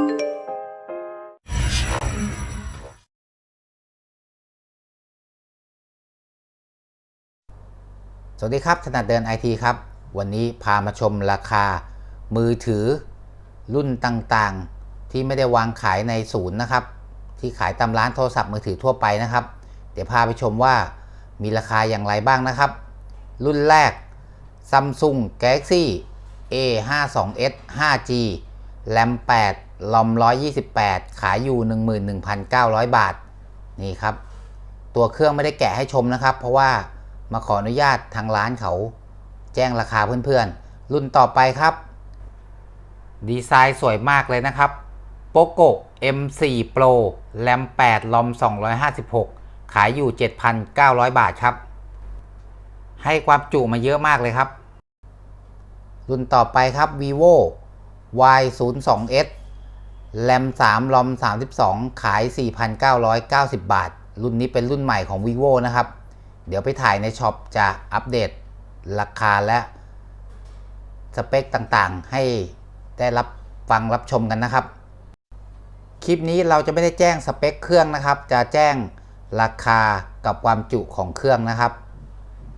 สวัสดีครับถนัดเดินไอทีครับ วันนี้พามาชมราคา มือถือ รุ่นต่างๆ ที่ไม่ได้วางขายในศูนย์นะครับ ที่ขายตามร้านโทรศัพท์มือถือทั่วไปนะครับ เดี๋ยวพาไปชมว่ามีราคาอย่างไรบ้างนะครับ รุ่นแรก Samsung Galaxy A52s 5G RAM 8 ROM 128 ขายอยู่ 11,900 บาท นี่ครับ ตัวเครื่องไม่ได้แกะให้ชมนะครับ เพราะว่ามาขออนุญาตทางร้านเขาแจ้งราคาเพื่อนๆ รุ่นต่อไปครับ ดีไซน์สวยมากเลยนะครับ POCO M4 Pro RAM 8 ROM 256 ขายอยู่ 7,900 บาทครับ ให้ความจุมาเยอะมากเลยครับ รุ่นต่อไปครับ vivo Y02s RAM 3 ROM 32 ขาย 4,990 บาท รุ่นนี้เป็นรุ่นใหม่ของ vivo นะครับ เดี๋ยวไปถ่ายในช็อปจะอัปเดตราคาและสเปคต่างๆ ให้ได้รับฟังรับชมกันนะครับ คลิปนี้เราจะไม่ได้แจ้งสเปคเครื่องนะครับ จะแจ้งราคากับความจุของเครื่องนะครับ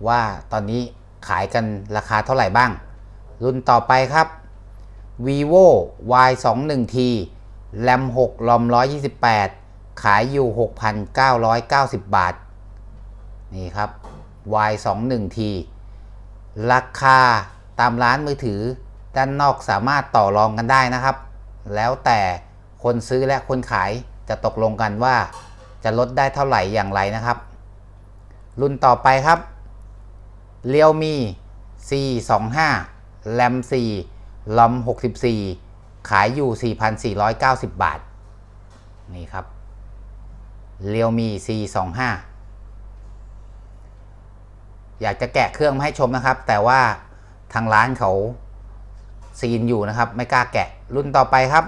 ว่าตอนนี้ขายกันราคาเท่าไหร่บ้าง รุ่นต่อไปครับ vivo y21t ram 6 rom 128 ขายอยู่ 6,990 บาท นี่ครับ y21t ราคาตามร้านมือถือด้านนอกสามารถต่อรองกันได้นะครับ แล้วแต่คนซื้อและคนขายจะตกลงกันว่าจะลดได้เท่าไหร่อย่างไรนะครับ รุ่นต่อไปครับ Realme C25 RAM 4 ROM 64 ขายอยู่ 4,490 บาท นี่ครับ Realme C25 อยากจะแกะเครื่องมาให้ชมนะครับ แต่ว่าทางร้านเขาซีนอยู่นะครับ ไม่กล้าแกะรุ่นต่อไปครับ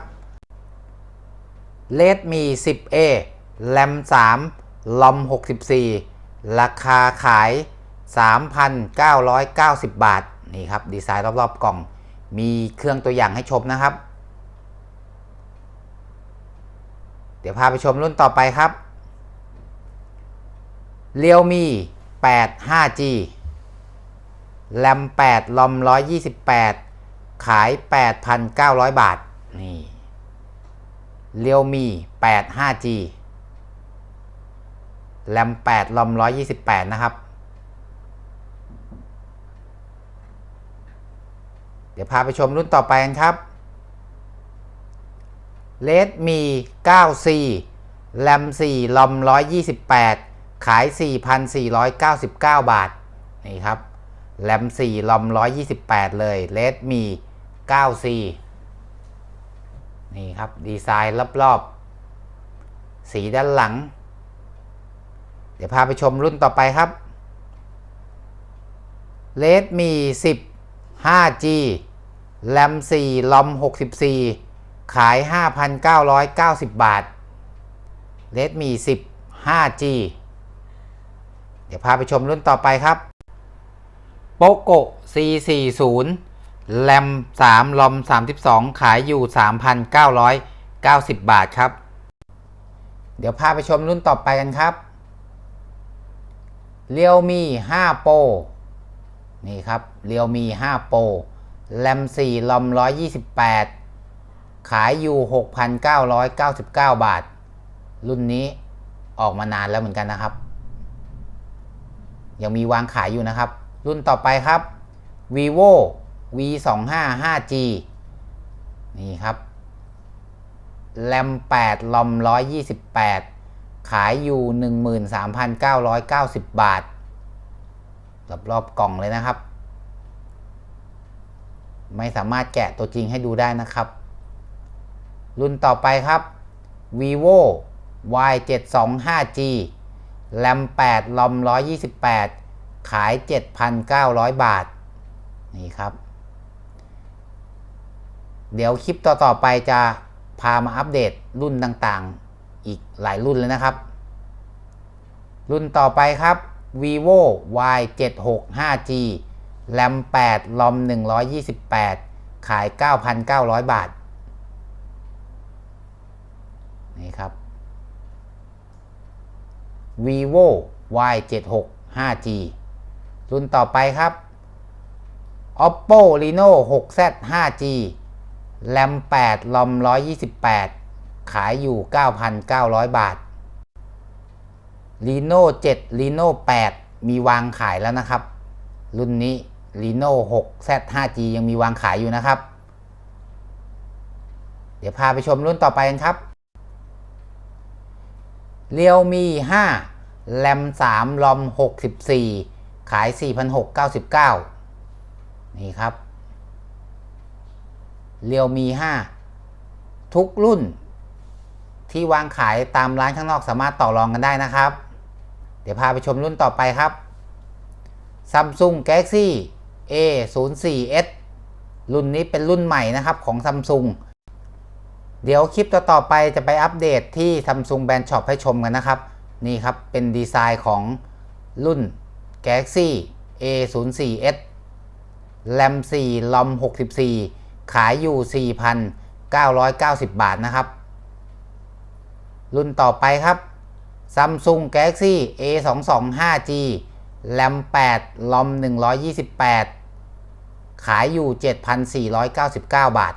Redmi 10A RAM 3 ROM 64 ราคาขาย 3,990 บาท นี่ครับ ดีไซน์รอบ ๆ กล่อง มีเครื่องตัวอย่างให้ชมนะครับ เดี๋ยวพาไปชมรุ่นต่อไปครับ Realme 8 5G RAM 8 ROM 128 ขาย 8,900 บาท นี่ Realme 8 5G RAM 8 ROM 128 นะครับ เดี๋ยวพาไปชมรุ่นต่อไปกันครับ Redmi 9C RAM 4 ROM 128 ขาย 4,499 บาท นี่ครับ RAM 4 ROM 128 เลย Redmi 9C นี่ครับ ดีไซน์รอบๆ สีด้านหลัง เดี๋ยวพาไปชมรุ่นต่อไปครับ Redmi 10 5G RAM 4 ROM 64 ขาย 5,990 บาท Redmi 10 5G เดี๋ยวพาไปชมรุ่นต่อไปครับ POCO C40 RAM 3 ROM 32 ขายอยู่ 3,990 บาทครับ เดี๋ยวพาไปชมรุ่นต่อไปกันครับ Realme 5 Pro นี่ครับ Realme 5 Pro RAM 4 ROM 128 ขายอยู่ 6,999 บาท รุ่นนี้ออกมานานแล้วเหมือนกันนะครับ ยังมีวางขายอยู่นะครับ รุ่นต่อไปครับ vivo v25 5g นี่ครับ RAM 8 ROM 128 ขายอยู่ 13,990 บาท รอบๆกล่องเลยนะครับ ไม่สามารถแกะตัวจริงให้ดูได้นะครับ รุ่นต่อไปครับ vivo y725g RAM 8 ROM 128 ขาย 7,900 บาท นี่ครับ เดี๋ยวคลิปต่อ ๆ ไปจะพามาอัปเดตรุ่นต่างๆ อีกหลายรุ่นเลยนะครับ รุ่นต่อไปครับ vivo y765g RAM 8 ROM 128 ขาย 9,900 บาท vivo y 7 6 5g รุ่นต่อไปครับ oppo reno 6z 5g แรม8ลอม128 ขายอยู่ 9,900 บาท reno 7 reno 8 มีวางขายแล้วนะครับ รุ่นนี้ reno 6z 5g ยังมีวางขายอยู่นะครับ เดี๋ยวพาไปชมรุ่นต่อไปกันครับ realme 5แรม3ลอม 64 ขาย 4,699 นี่ครับ realme 5ทุกรุ่น ที่วางขายตามร้านข้างนอกสามารถต่อรองกันได้นะครับ เดี๋ยวพาไปชมรุ่นต่อไปครับ Samsung Galaxy A 0 4 S รุ่นนี้เป็นรุ่นใหม่นะครับของ Samsung เดี๋ยวคลิปต่อๆไปจะไปอัปเดตที่ Samsung Brand Shop ให้ชมกันนะครับ นี่ครับเป็นดีไซน์ของรุ่น Galaxy A 0 4 S แรม4ลอม64 ขายอยู่ 4,990 บาทนะครับ รุ่นต่อไปครับ Samsung Galaxy A 2 2 5G แรม8ลอม128 ขายอยู่ 7,499 บาท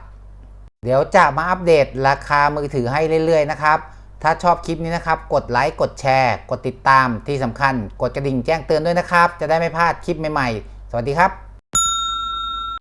เดี๋ยวจะมาอัปเดตราคามือถือให้เรื่อยๆนะครับ ถ้าชอบคลิปนี้นะครับ กดไลค์ กดแชร์ กดติดตามที่สำคัญ กดกระดิ่งแจ้งเตือนด้วยนะครับ จะได้ไม่พลาดคลิปใหม่ๆ สวัสดีครับ